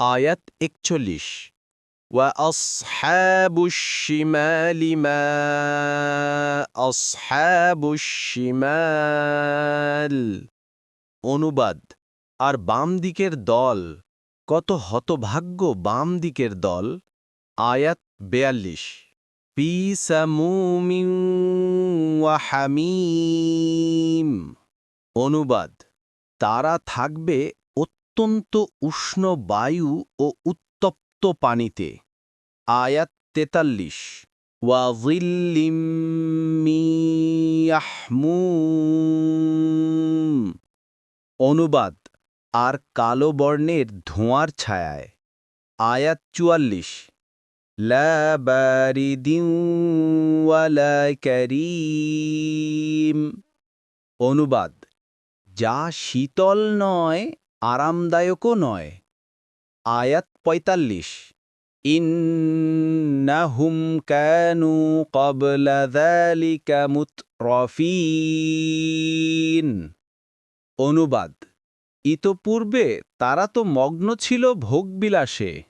আয়াত একচল্লিশ وأصحاب الشمال ما أصحاب الشمال অনুবাদ আর বাম দিকের দল কত হতভাগ্য বাম দিকের দল আয়াত বেয়াল্লিশ পি সামুমিন ওয়াহামিম অনুবাদ তারা থাকবে অত্যন্ত উষ্ণ বায়ু ও উত্তপ্ত পানিতে। আয়াত তেতাল্লিশ। অনুবাদ, আর কালো বর্ণের ধোঁয়ার ছায়ায়। আয়াত চুয়াল্লিশ। অনুবাদ, যা শীতল নয় আরামদায়কও নয়। আয়াত পঁয়তাল্লিশ। ইন্নাহুম কানু কবলা যালিকা মুতরফিন। অনুবাদ। ইতপূর্বে তারা তো মগ্ন ছিল ভোগবিলাসে।